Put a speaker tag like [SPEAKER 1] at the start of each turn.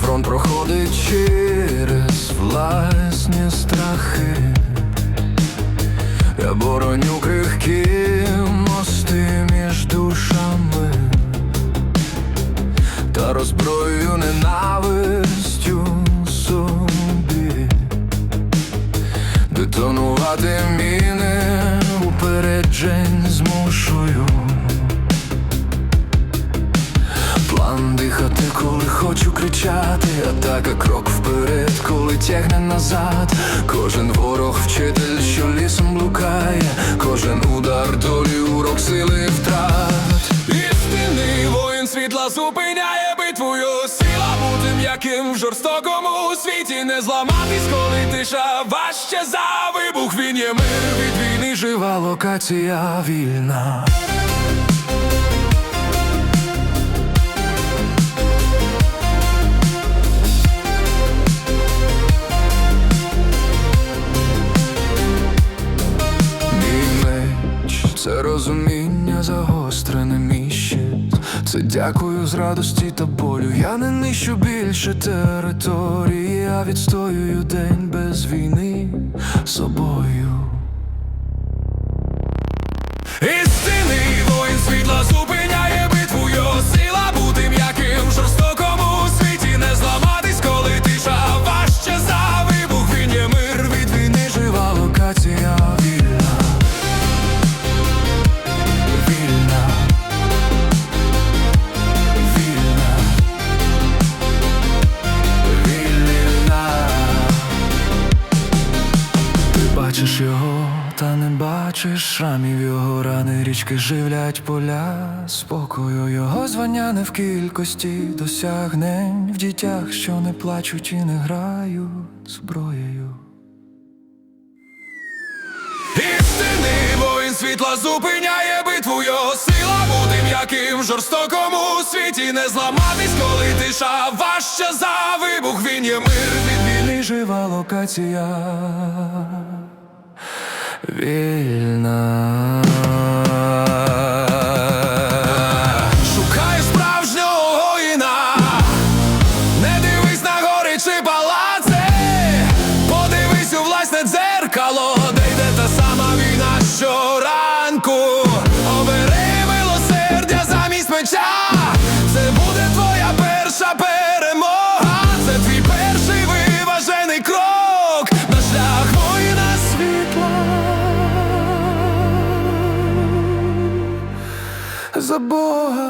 [SPEAKER 1] фронт проходить через власні страхи, я бороню крихкі мости між душами та розброю ненавистю собі, детонувати міни упереджень змушую. Хочу кричати, атака крок вперед, коли тягне назад. Кожен ворог вчитель, що лісом блукає, кожен удар долі, урок сили втрат. Істинний воїн світла зупиняє битвою. Сила бути м'яким в жорстокому світі, не зламатись, коли тиша важче за вибух. Він є мир від війни, жива локація вільна. Розуміння загострене міще, Це дякую з радості та болю. Я не нищу більше території, я відстоюю день без війни собою. Бачиш його, та не бачиш шрамів його рани, річки живлять поля спокою. Його звання не в кількості досягнень в дітях, що не плачуть і не грають зброєю. Істинний воїн світла зупиняє битву його сила бути м'яким в жорстокому світі, не зламатись, коли тиша важче за вибух. Він є мир від війни, жива локація. Вільна. Шукаю справжнього воїна. Не дивись на гори чи палаци, подивись у власне дзеркало, де йде та сама війна щоранку. Обери милосердя замість меча. Це буде твоя перша перемога. a boy.